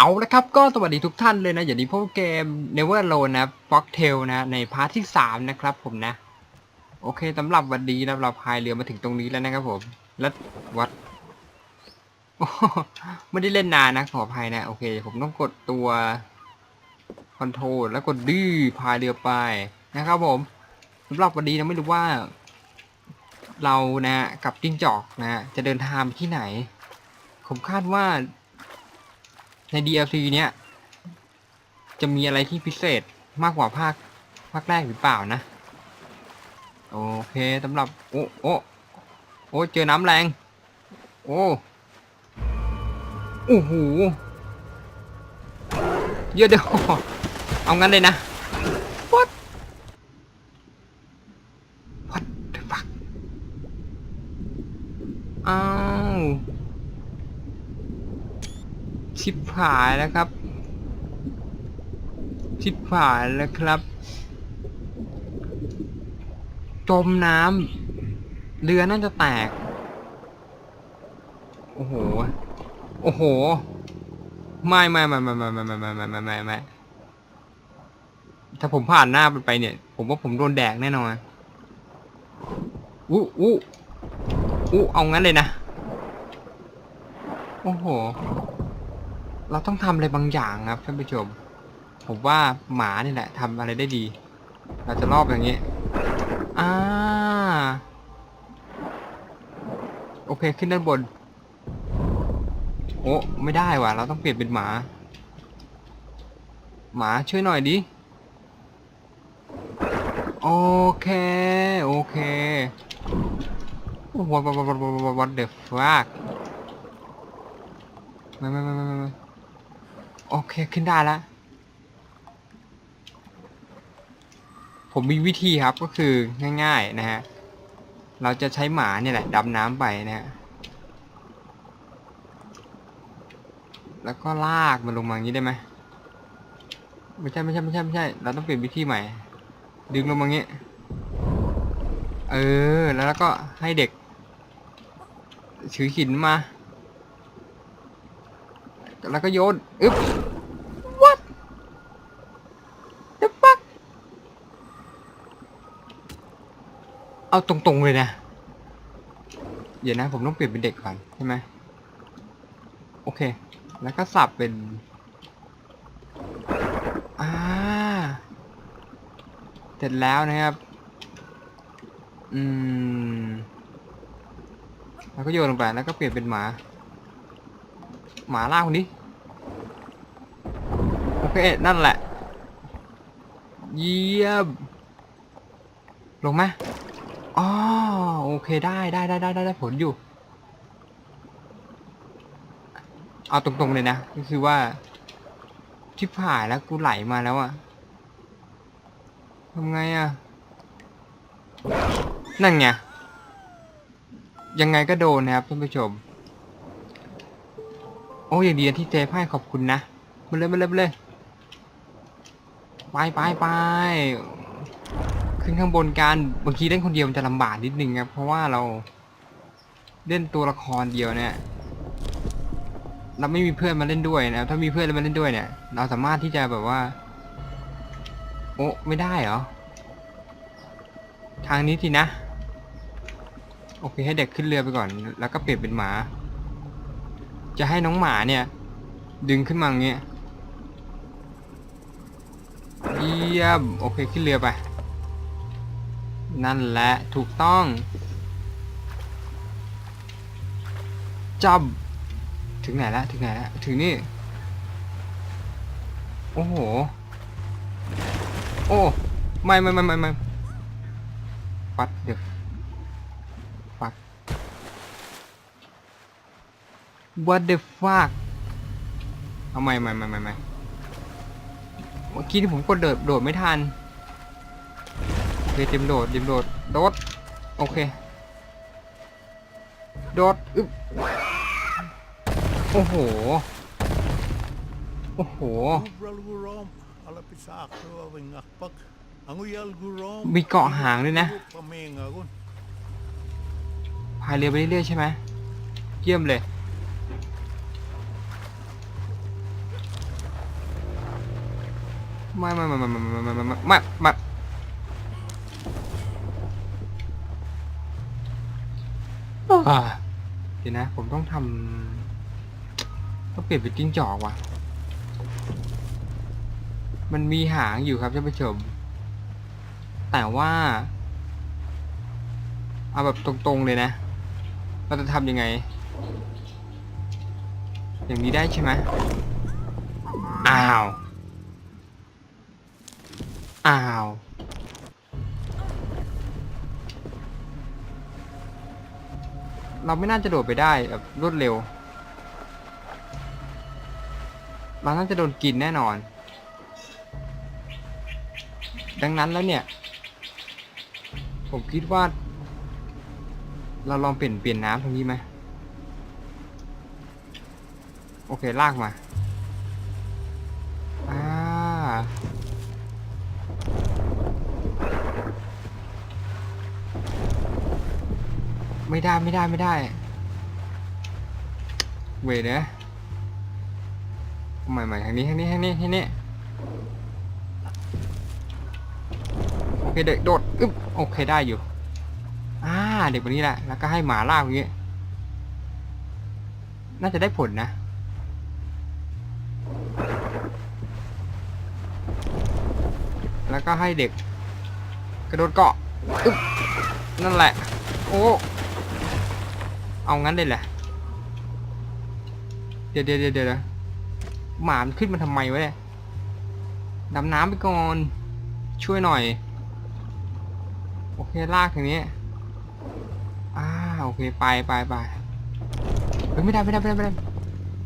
เอาละครับก็สวัสดีทุกท่านเลยนะ อย่างนี้พวกเกม Never Alone นะ f o x t a i l นะในพาร์ทที่ 3 นะครับผมนะ โอเคสำหรับวันนี้นะเราพายเรือมาถึงตรงนี้แล้วนะครับผม แล้ววัดไม่ได้เล่นนานนะขออภัยนะ โอเค ผมต้องกดตัวคอนโทรลแล้วกดดื้อพายเรือไปนะครับผมสำหรับวันนี้นะไม่รู้ว่า เรานะกับจิ้งจอกนะ จะเดินทางไปที่ไหน ผมคาดว่า ใน DLC เนี้ยจะมีอะไรที่พิเศษมากกว่าภาคภาคแรกหรือเปล่านะ โอเคสำหรับ โอ้โอ้โอ้เจอน้ำแรง โอ้โอ้โหเยอะเดี๋ยวเอางั้นเลยนะ what what the fuck อ้าว ชิบหายแล้วครับ ชิบหายแล้วครับ จมน้ำเรือน่าจะแตก โอ้โห โอ้โหไม่ไม่ไม่ไม่ไม่ไม่ไม่ไม่ไม่ไม่ไม่ไม่ถ้าผมผ่านหน้ามันไปเนี่ย ผมว่าผมโดนแดกแน่นอนอู้อู้อู้เอางั้นเลยนะ โอ้โห เราต้องทำอะไรบางอย่างครับท่านผู้ชม ผมว่าหมานี่แหละทำอะไรได้ดี เราจะรอบอย่างนี้อ่าโอเคขึ้นด้านบน โอ้ไม่ได้ว่ะ เราต้องเปลี่ยนเป็นหมา หมาช่วยหน่อยดิ โอเค โอเค what what what what what the fuck ไม่ไม่ไม่ไม่ไม่ โอเคขึ้นได้แล้ว ผมมีวิธีครับก็คือง่ายๆนะฮะ เราจะใช้หมาเนี่ยแหละดำน้ำไปนะฮะ แล้วก็ลากมันลงมาอย่างนี้ได้ไหมไม่ใช่ไม่ใช่ไม่ใช่ไม่ใช่ เราต้องเปลี่ยนวิธีใหม่ ดึงลงมาอย่างนี้ เออ แล้วก็ให้เด็กถือหินมา แล้วก็โยน อึ๊บ what the fuck เอาตรงๆเลยนะ เดี๋ยวนะ ผมต้องเปลี่ยนเป็นเด็กก่อนใช่ไหมโอเค แล้วก็สับเป็น อ่า เสร็จแล้วนะครับ อืม แล้วก็โยนลงไป แล้วก็เปลี่ยนเป็นหมา หมาล่าคนนี้ โอเค นั่นแหละ เยี่ยม ลงไหม อ๋อโอเคได้ได้ได้ได้ได้ได้ผลอยู่ เอาตรงๆเลยนะก็คือว่าชิบหายแล้วกูไหลมาแล้วอะทำไงอะนั่นไง ยังไงก็โดนนะครับท่านผู้ชม โอ้ยอย่างดีที่เจพให้ขอบคุณนะมาเลยมาเลยมาเลยไปไปไป ขึ้นข้างบนกันบางทีเล่นคนเดียวมันจะลำบากนิดนึงครับเพราะว่าเราเล่นตัวละครเดียวเนี่ยเราไม่มีเพื่อนมาเล่นด้วยนะถ้ามีเพื่อนมาเล่นด้วยเนี่ย เราสามารถที่จะแบบว่า โอ้ไม่ได้เหรอ ทางนี้สินะ โอเคให้เด็กขึ้นเรือไปก่อน แล้วก็เปลี่ยนเป็นหมา จะให้น้องหมาเนี่ย ดึงขึ้นมาอย่างเงี้ยเยี่ยมโอเคขึ้นเรือไป นั่นแหละถูกต้อง จับ ถึงไหนแล้วถึงไหนแล้วถึงนี่ โอ้โห โอ้ไม่ไม่ไม่ไม่ไม่ปัดเดี๋ยวปัก what the fuck เอาไม่ไม่ไม่ไม่ไม่เมื่อกี้ที่ผมกดโดดโดดไม่ทัน เคเต็มโดดเต็มโดดโดดโอเคโดดอึ๊บโอ้โหโอ้โหมีเกาะหางด้วยนะพายเรือไปเรื่อยๆใช่ไหมเยี่ยมเลยไม่ไม่ไม่ไม่ไม่ไม่ไม่ไม่ อ่าเดี๋ยวนะ ผมต้องทำต้องเปลี่ยนเป็นจิ้งจอกว่ะ มันมีหางอยู่ครับท่านผู้ชม แต่ว่าเอาแบบตรงๆเลยนะ เราจะทำยังไง อย่างนี้ได้ใช่ไหมอ้าว อ้าว เราไม่น่าจะโดดไปได้แบบรวดเร็ว เราน่าจะโดนกินแน่นอน ดังนั้นแล้วเนี่ย ผมคิดว่า เราลองเปลี่ยนเปลี่ยนน้ำตรงนี้ไหมโอเคลากมาอ่า ไม่ได้ไม่ได้ไม่ได้ เวนะใหม่ใหม่ทางนี้ทางนี้ทางนี้ทางนี้โอเคเด็กโดดอึ๊บโอเคได้อยู่อ่าเด็กคนนี้แหละแล้วก็ให้หมาล่าอย่างงี้น่าจะได้ผลนะแล้วก็ให้เด็กกระโดดเกาะอึ๊บนั่นแหละ โอ้ เอางั้นเลยแหละเดี๋ยวเดี๋ยวเดี๋ยวหมามันขึ้นมาทำไมวะเนี่ยดำน้ำไปก่อน ช่วยหน่อย โอเคลากทางนี้อ่าโอเคไปไปไปเฮ้ยไม่ได้ไม่ได้ไม่ได้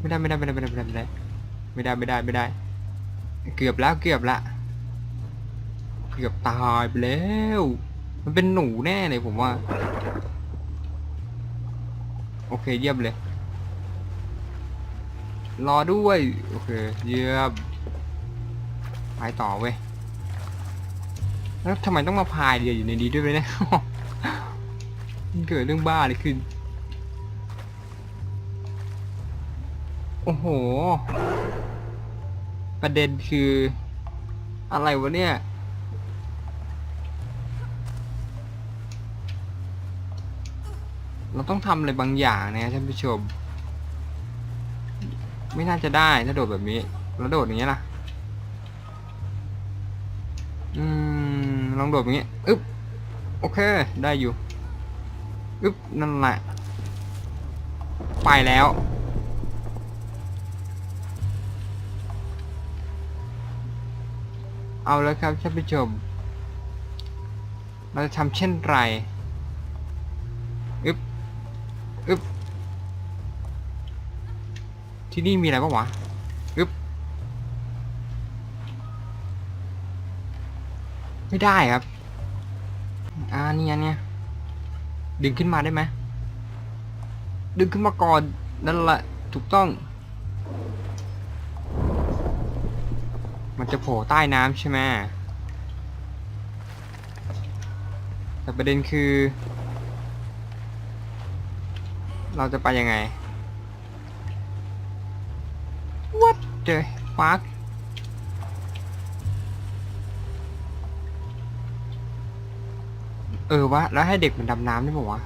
ไม่ได้ไม่ได้ไม่ได้ไม่ได้ไม่ได้ไม่ได้ไม่ได้ไม่ได้ไม่ได้ไม่ได้ เกือบแล้วเกือบละเกือบตายไปแล้ว มันเป็นหนูแน่เลยผมว่า โอเคเยี่ยมเลย รอด้วย โอเค เยี่ยม ไปต่อเว้ย แล้วทำไมต้องมาพายเรืออยู่ในนี้ด้วยเนี่ยมันเกิดเรื่องบ้าเลยขึ้น โอ้โห ประเด็นคือ อะไรวะเนี่ย เราต้องทำอะไรบางอย่างนะท่านผู้ชม ไม่น่าจะได้ถ้าโดดแบบนี้แล้วโดดอย่างเงี้ยล่ะ อืมลองโดดอย่างเงี้ยอึ๊บโอเค ได้อยู่อึ๊บนั่นแหละไปแล้วเอาแล้วครับท่านผู้ชม เราจะทำเช่นไร อึ๊บที่นี่มีอะไรบ้างวะอึ๊บไม่ได้ครับ อ่านี่อันเนี่ยดึงขึ้นมาได้ไหมดึงขึ้นมาก่อนนั่นแหละถูกต้อง มันจะโผล่ใต้น้ำใช่ไหมแต่ประเด็นคือ เราจะไปยังไง What the fuck เออวะ แล้วให้เด็กมันดำน้ำได้ป่าวะ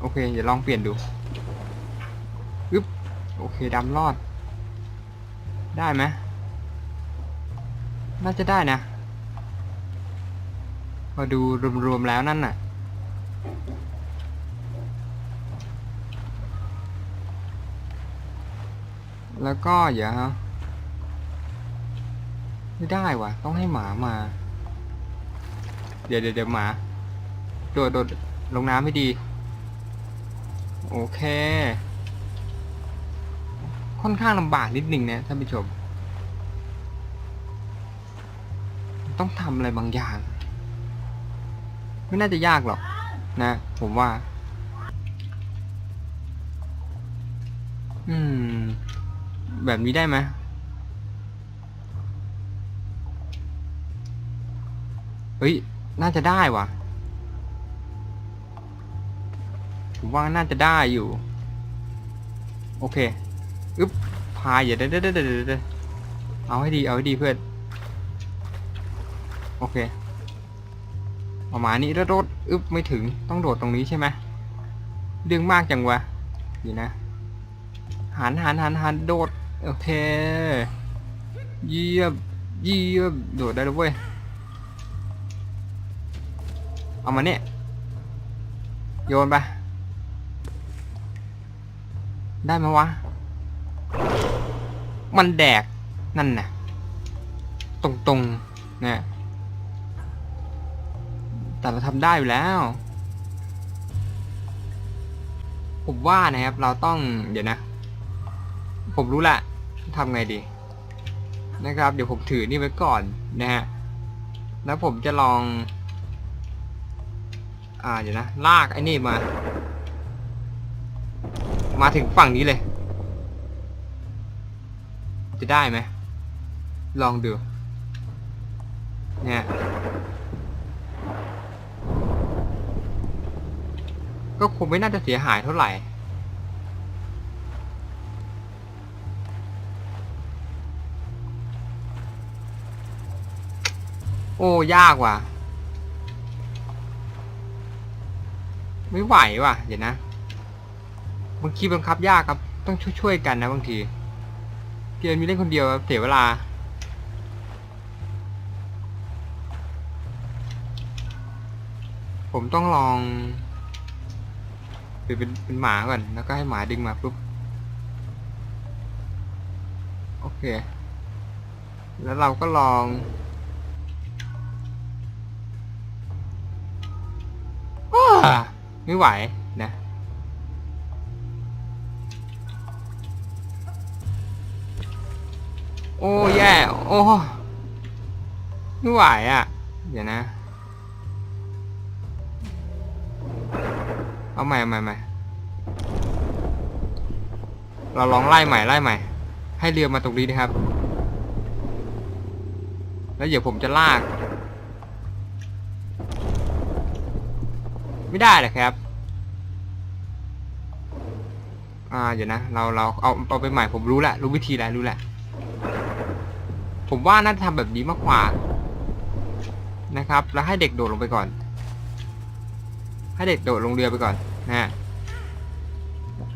โอเค เดี๋ยวลองเปลี่ยนดูอึ๊บ โอเค ดำรอด ได้ไหมน่าจะได้นะพอดูรวมๆแล้วนั่นน่ะ แล้วก็อย่าไม่ได้วะต้องให้หมามา เดี๋ยวเดี๋ยวเดี๋ยวหมา โดดโดดลงน้ำให้ดี โอเค ค่อนข้างลำบากนิดหนึ่งนะท่านผู้ชม ต้องทำอะไรบางอย่าง ไม่น่าจะยากหรอกนะ ผมว่า อืม แบบนี้ได้ไหมเฮ้ย น่าจะได้ว่ะ ผมว่าน่าจะได้อยู่ โอเค อึ๊บ พายอย่าเด้อเด้อเด้อเด้อเด้อเอาให้ดี เอาให้ดีเพื่อน โอเคประมาณนี้แล้วโดดอึ๊บไม่ถึง ต้องโดดตรงนี้ใช่ไหมเรื่องมากจังวะดีนะ หันหันหันหันโดด โอเค เยี่ยมเยี่ยมโดดได้แล้วเว้ย เอามาเนี่ย โยนไป ได้ไหมวะ มันแดก นั่นน่ะ ตรงๆเนี่ยแต่เราทำได้อยู่แล้ว ผมว่านะครับ เราต้อง เดี๋ยวนะ ผมรู้แหละ ทำไงดี นะครับ เดี๋ยวผมถือนี่ไว้ก่อนนะฮะแล้วผมจะลอง อ่าเดี๋ยวนะ ลากไอ้นี่มา มาถึงฝั่งนี้เลย จะได้ไหมลองดูเนี่ยก็คงไม่น่าจะเสียหายเท่าไหร่ โอ้ ยากว่ะ ไม่ไหวว่ะ เดี๋ยวนะ บางทีบังคับยากครับ ต้องช่วยๆกันนะบางทีเกมมีเล่นคนเดียวเสียเวลา ผมต้องลองเป็นเป็นเป็นหมาก่อน แล้วก็ให้หมาดึงมาปุ๊บ โอเค แล้วเราก็ลอง ไม่ไหวนะโอ้แย่โอ้ไม่ไหวอะ เดี๋ยวนะ เอาใหม่เอาใหม่ใหม่เราลองไล่ใหม่ไล่ใหม่ ให้เรือมาตรงนี้นะครับ แล้วเดี๋ยวผมจะลาก ไม่ได้เลยครับ อ่า เดี๋ยวนะ เราเราเอาเอาไปใหม่ผมรู้แหละรู้วิธีแล้วรู้แหละ ผมว่าน่าจะทำแบบนี้มากกว่า นะครับ แล้วให้เด็กโดดลงไปก่อน ให้เด็กโดดลงเรือไปก่อนนะฮะ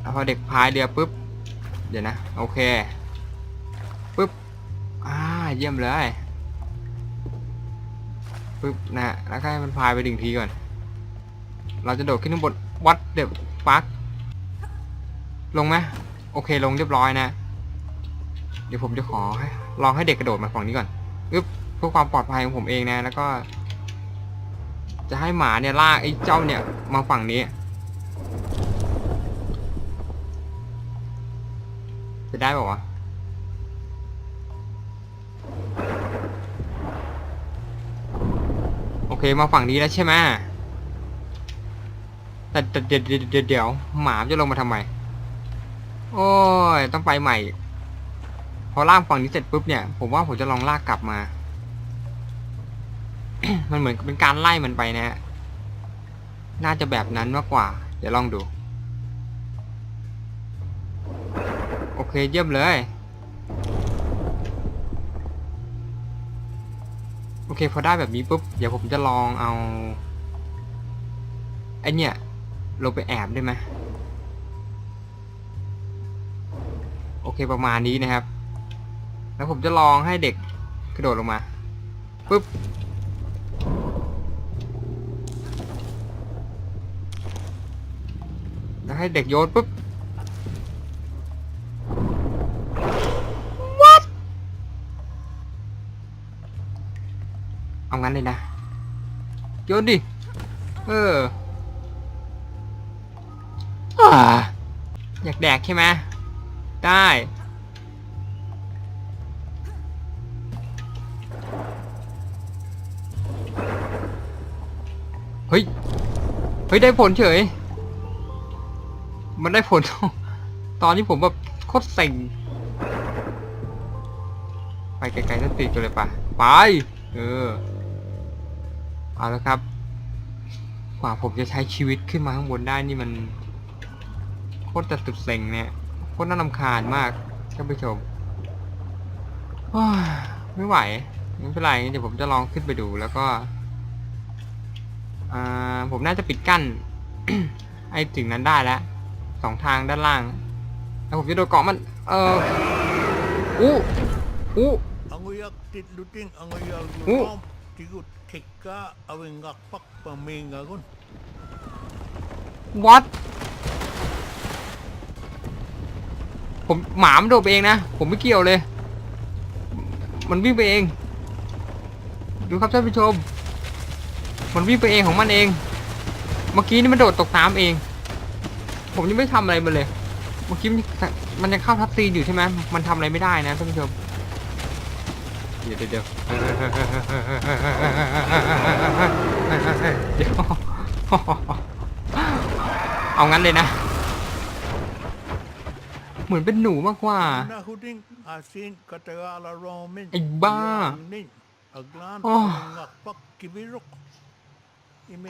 แล้วพอเด็กพายเรือปุ๊บ เดี๋ยวนะ โอเคปุ๊บ อ่า เยี่ยมเลยปุ๊บนะฮะแล้วก็ให้มันพายไปดึงทีก่อน เราจะโดดขึ้นข้างบนวัดเด e ฟักลงไหมโอเคลงเรียบร้อยนะ เดี๋ยวผมจะขอให้ลองให้เด็กกระโดดมาฝั่งนี้ก่อนอึ๊บเพื่อความปลอดภัยของผมเองนะ แล้วก็ จะให้หมาเนี่ยลากไอ้เจ้าเนี่ยมาฝั่งนี้จะได้ป่าวะโอเคมาฝั่งนี้แล้วใช่ไหม แต่เดี๋ยวเดี๋ยวหมาจะลงมาทำไม โอ้ย ต้องไปใหม่ พอลากฝั่งนี้เสร็จปุ๊บเนี่ย ผมว่าผมจะลองลากกลับมา มันเหมือนเป็นการไล่มันไปนะฮะ น่าจะแบบนั้นมากกว่า เดี๋ยวลองดู โอเคเยี่ยมเลย โอเค พอได้แบบนี้ปุ๊บ เดี๋ยวผมจะลองเอาไอเนี่ย ลงไปแอบได้ไหมโอเคประมาณนี้นะครับ แล้วผมจะลองให้เด็กกระโดดลงมาปุ๊บแล้วให้เด็กโยนปุ๊บ What เอางั้นเลยนะ โยนดิ เออ แดกใช่ไหมได้เฮ้ยเฮ้ยได้ผลเฉย มันได้ผล ตอนนี้ผมแบบโคตรเซ็งไปไกลๆสักติดกันเลยปะไป เออ เอาแล้วครับ กว่าผมจะใช้ชีวิตขึ้นมาข้างบนได้นี่มัน ตรจะสุดเซ็งเนี่ยโคตรน่ารำคาญมากท่านผู้ชมไม่ไหวไม่เป็นไรเดี๋ยวผมจะลองขึ้นไปดูแล้วก็ผมน่าจะปิดกั้น ไอ้ถึงนั้นได้แล้วสองทางด้านล่าง แล้วผมจะโดนเกาะมัน เอออู้อู้ What ผมหมามันโดดไปเองนะ ผมไม่เกี่ยวเลย มันวิ่งไปเอง ดูครับท่านผู้ชม มันวิ่งไปเองของมันเอง เมื่อกี้นี่มันโดดตกน้ำเอง ผมยังไม่ทำอะไรมันเลย เมื่อกี้มันมันยังเข้าทับซีนอยู่ใช่ไหมมันทำอะไรไม่ได้นะท่านผู้ชม เดี๋ยวเดี๋ยวเดี๋ยวเดี๋ยวเอางั้นเลยนะ เหมือนเป็นหนูมากกว่า Nahuding asin katagala romin. Ay, ba? Nin aglan Oh. awingakpak kibirok.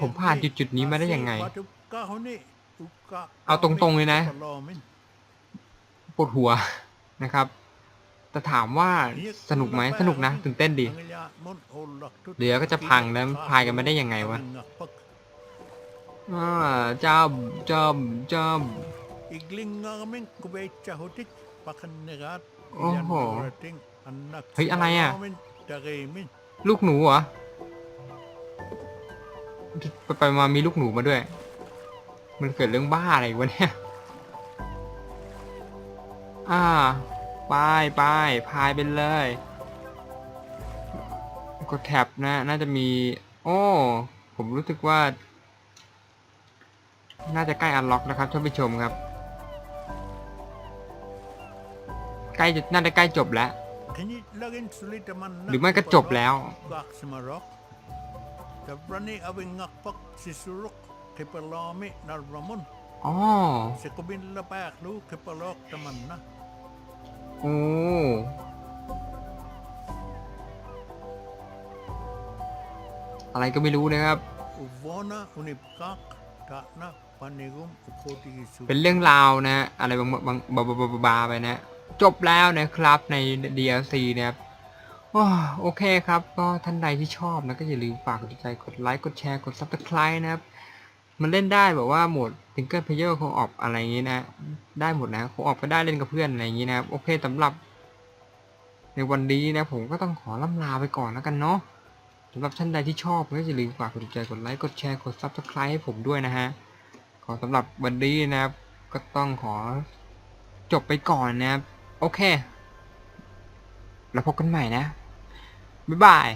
ผมผ่านจุดๆนี้มาได้ยังไง Patukka huni ukka. เอาตรงๆเลยนะ Palomin. ปวดหัวนะครับ แต่ถามว่าสนุกไหมสนุกนะตื่นเต้นดีเรือก็จะพังแล้วพายกันมาได้ยังไงวะอ่าจำจำจ Igling nga kaming kubetsa hutik pakannegat. Oho. anak Hey, alay ah. Dagaymin. ำลูกหนูเหรอ ไปไปมามีลูกหนูมาด้วย มันเกิดเรื่องบ้าอะไรวะเนี่ย อ่า ไปไปพายไปเลย กดแท็บนะ น่าจะมี โอ้ ผมรู้สึกว่า น่าจะใกล้อันล็อกนะครับท่านผู้ชมครับ ใกล้จะน่าจะใกล้จบแล้ว Kanit lagin sulit naman หรือไม่ก็จบแล้ว Gak semarok. Tabrani awing ngakpak si suruk kipalami na ramon. อ๋อ Si kubin lapak lu kipalok naman na. โอ้อะไรก็ไม่รู้นะครับ Uvona unipkak ta na panigum ukoti su. เป็นเรื่องราวนะ อะไรบางบางบาบาบาบาบาไปนะ จบแล้วนะครับใน DLC นะครับโอเคครับ ก็ท่านใดที่ชอบนะก็อย่าลืมฝากกดติดตามกดไลค์กดแชร์กด Subscribe นะครับ มันเล่นได้แบบว่าโหมด Single Player คงออกอะไรอย่างนี้นะ ได้หมดนะคงออกก็ได้เล่นกับเพื่อนอะไรอย่างนี้นะครับ โอเคสำหรับ ในวันนี้นะผมก็ต้องขอล่ำลาไปก่อนแล้วกันเนาะสำหรับท่านใดที่ชอบก็อย่าลืมฝากกดติดตามกดไลค์กดแชร์กด Subscribe ให้ผมด้วยนะฮะขอสำหรับวันนี้นะครับ ก็ต้องขอจบไปก่อนนะครับ โอเค แล้วพบกันใหม่นะ บ๊ายบาย